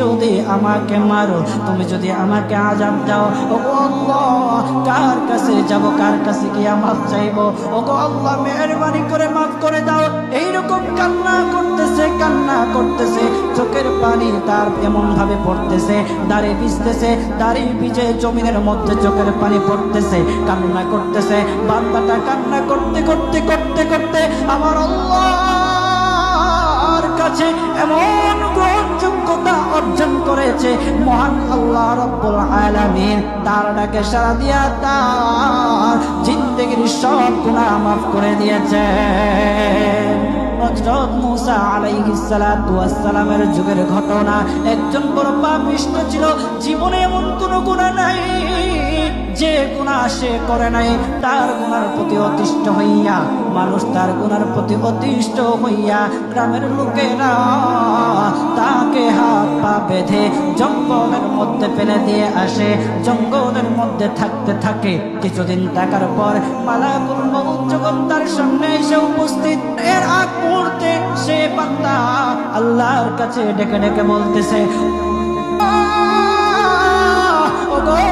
যদি আমাকে মারো, তুমি যদি আমাকে আজাব দাও ও কার কাছে যাব, কার কাছে গিয়া মাফ চাইব? ও আল্লাহ, মেহরবানি করে মাফ করে দাও। এইরকম কান্না করতেছে কান্না করতেছে, চোখের পানি তার এমন ভাবে পড়তেছে, দাড়ি ভিজতেছে, দাড়ি ভিজে জমিনের মধ্যে চোখের পানি পড়তেছে, কান্না করতেছে, বান্দাটা কান্না করতে করতে করতে করতে আমার আল্লাহর কাছে এমন গ্রহণযোগ্যতা অর্জন করেছে। মহান আল্লাহ রব্বুল আলামিন তার ডাকে সারা দিয়া তার জিন্দগির সব গুণা মাফ করে দিয়েছে। ঘটনা। একজন বড় পাপিষ্ট ছিল। জীবনে এমন কোনো গুণা নাই। যে গুণা সে করে নাই তার গুণার প্রতি অতিষ্ঠ হইয়া মানুষ তার গুণার প্রতি অতিষ্ঠ হইয়া গ্রামের লোকেরা তাকে হাত পা বেঁধে জঙ্গলের মধ্যে ফেলে দিয়ে আসে। জঙ্গলের মধ্যে থাকতে থাকে। কিছুদিন থাকার পর মালাকুল যখন তার সামনে এসে উপস্থিত। এর আগ মুহূর্তে সে বান্দা আল্লাহর কাছে ডেকে ডেকে বলতেছে মালিক,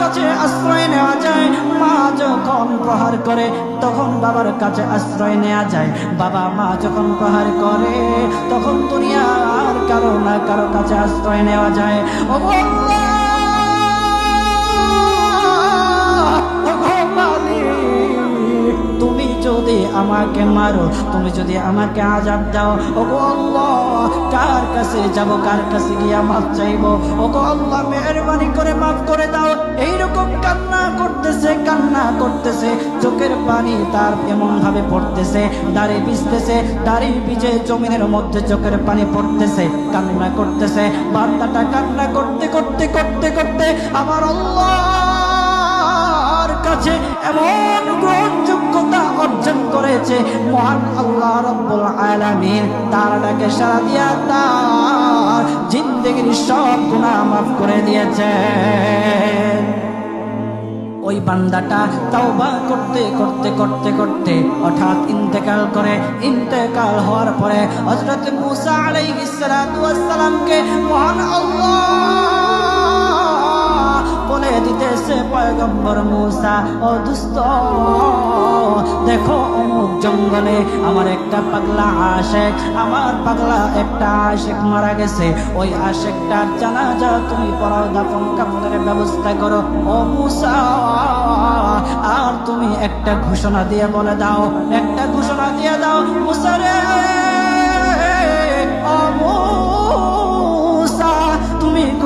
কাছে আশ্রয় নেওয়া যায়, মা যখন প্রহার করে, তখন বাবার কাছে আশ্রয় নেওয়া যায়। বাবা, মা যখন প্রহার করে, তখন দুনিয়ার কারও না কারও কাছে আশ্রয় নেওয়া যায়। তুমি যদি আমাকে মারো, তুমি যদি আমাকে আজাব দাও, ও আল্লাহ, কার কাছে যাব, কার কাছে গিয়া মাফ চাইব? ও গো, আল্লাহ, মেহরবানি করে মাফ করে দাও। এইরকম কান্না করতেছে কান্না করতেছে। চোখের পানি তার এমন ভাবে পড়তেছে, দাড়ি ভিজতেছে, দাড়ি ভিজে জমিনের মধ্যে চোখের পানি পড়তেছে, কান্না করতেছে। বান্দাটা কান্না করতে করতে করতে করতে আমার আল্লাহর কাছে এমন গ্রহণযোগ্যতা অর্জন করেছে। মহান আল্লাহ রব্বুল আলামিন তার ডাকে সারা দিয়া তার জিন্দগির সব গুণা মাফ করে দিয়েছে। ওই বান্দাটা তাওবা করতে করতে করতে করতে হঠাৎ ইন্তেকাল করে। ইন্তেকাল হওয়ার পরে হজরত মুসা আলাইহিস সালাতু ওয়াস সালামকে মহান আল্লাহ দিতেছে পয়গম্বর মুসা, ও দুস্ত দেখো অমুক জঙ্গলে আমার একটা পাগলা আশেক, আমার পাগলা একটা আশেক মারা গেছে। ওই আশেকটার জানাজা তুমি পড়াও দাফন কাপড়ের ব্যবস্থা করো। ও মুসা, আর তুমি একটা ঘোষণা দিয়ে বলে দাও, একটা ঘোষণা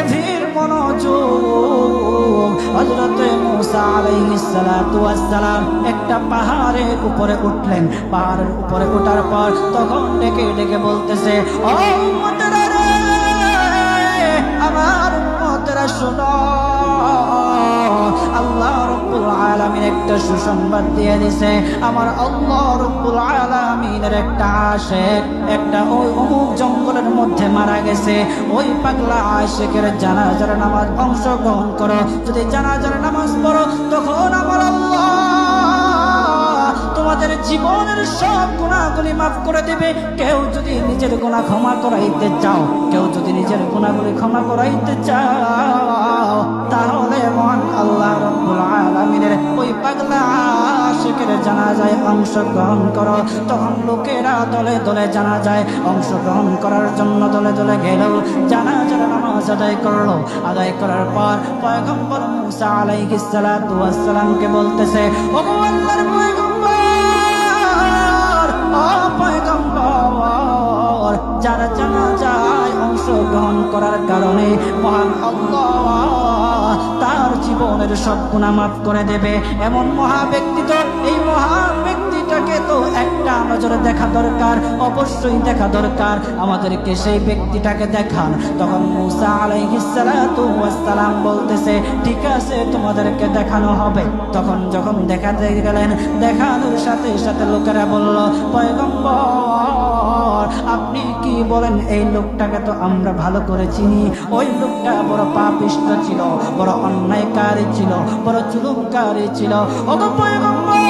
গভীর মনোযোগ। হজরতে মুসা আলাইহিস সালাতু ওয়াস সালাম একটা পাহাড়ের উপরে উঠলেন। পাহাড়ের উপরে উঠার পর তখন ডেকে ডেকে বলতেছে একটা সুসংবাদ দিয়ে দিছে। আমার একটা একটা ওই অমুক জঙ্গলের মধ্যে মারা গেছে। ওই পাগলা জানাজার নামাজ অংশগ্রহণ করো। যদি জানাজার নামাজ পড়ো, তখন আমার তোমাদের জীবনের সব গুণাগুলি মাফ করে দেবে। কেউ যদি নিজের গুণা ক্ষমা করাইতে চাও, কেউ যদি নিজের গুণাগুলি ক্ষমা করাইতে চাও, তাহলে মহান আল্লাহ রব্বুল আলামিনের অংশগ্রহণ করো। তখন লোকেরা দলে দলে জানা যায়, অংশগ্রহণ করার জন্য দলে দলে গেল জানাজার নামাজ আদায় করল। আদায় করার পর পয়গম্বর মুসা আলাইহিস সালাতু ওয়াস সালামকে বলতেছে, ও যারা জানা যায় অংশগ্রহণ করার কারণে মহান আল্লাহ তার জীবনের সব গুণা মাফ করে দেবে। এমন মহা এই মহা ব্যক্তিটাকে তো একটা নজরে দেখা দরকার, অবশ্যই দেখা দরকার। আমাদেরকে সেই ব্যক্তিটাকে দেখান। তখন মুসা আলাইহিস সালাতু ওয়াস সালাম বলতেছে, ঠিক আছে, তোমাদেরকে দেখানো হবে। তখন যখন দেখাতে গেলেন, দেখানোর সাথে সাথে লোকেরা বলল, পয়গম্বর, আপনি কি বলেন, এই লোকটাকে তো আমরা ভালো করে চিনি। ওই লোকটা বড় পাপিষ্ট ছিল, বড় অন্যায়কারী ছিল, বড় চুলুমকারী ছিল। ওগো পয়গম্বর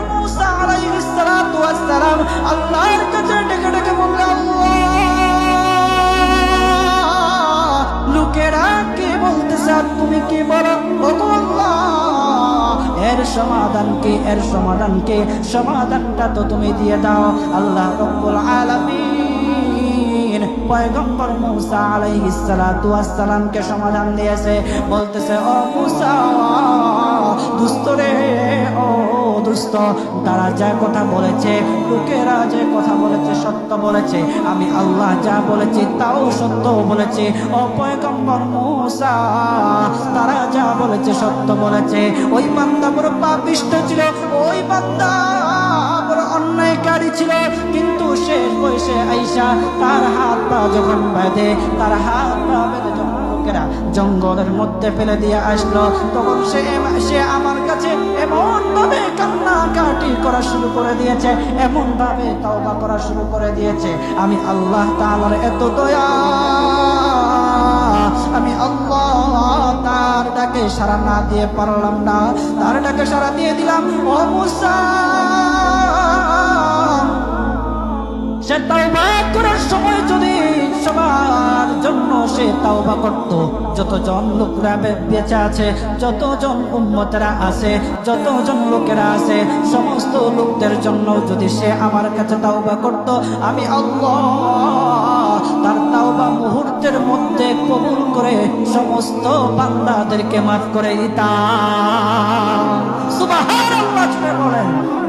সালাম আল্লাহর কাছে ডেকে ডেকে বললে লোকেরা কি বলতেছে আর তুমি কি বলো? এর সমাধান কি? এর সমাধান কি? সমাধানটা তো তুমি দিয়ে দাও। আল্লাহ রব্বুল আলামিন পয়গম্বর মুসা আলাইহিস সালাতু ওয়াস সালামকে সমাধান দিয়েছে। বলতেছে, ও মুসা দুস্থ রে, ও দুস্থ তারা যা কথা বলেছে লোকেরা যে কথা বলেছে, সত্য বলেছে। আমি আল্লাহ যা বলেছি, তাও সত্য বলেছে। ও পয়গম্বর মুসা, তারা যা বলেছে, সত্য বলেছে। ওই বান্দা বড় পাপিষ্ট ছিল, ওই বান্দা বড় অন্যায়কারী ছিল। কিন্তু শেষ বয়সে আইসা তার হাত পা যখন বেঁধে, তার হাত পা বেঁধে লোকেরা জঙ্গলের মধ্যে ফেলে দিয়ে আসলো। তখন সে সে আমার কাছে এমন ভাবে কান্নাকাটি করা শুরু করে দিয়েছে এমন ভাবে তওবা করা শুরু করে দিয়েছে। আমি আল্লাহ তাআলার এত দয়া, আমি আল্লাহ তার ডাকে সারা না দিয়ে পারলাম না। তার ডাকে সারা দিয়ে দিলাম, ও মুসা! সে তাওবা করার সময় যদি সবার জন্য সে তাওবা করত। যতজন লোকরা বেঁচে আছে, যতজন উম্মতেরা আছে, যতজন লোকেরা আছে, সমস্ত লোকদের জন্য যদি সে আমার কাছে তাওবা করত, আমি আল্লাহ তার তাওবা মুহূর্তের মধ্যে কবুল করে সমস্ত বান্দাদেরকে মাফ করে দিতাম। জুড়ে বলেন।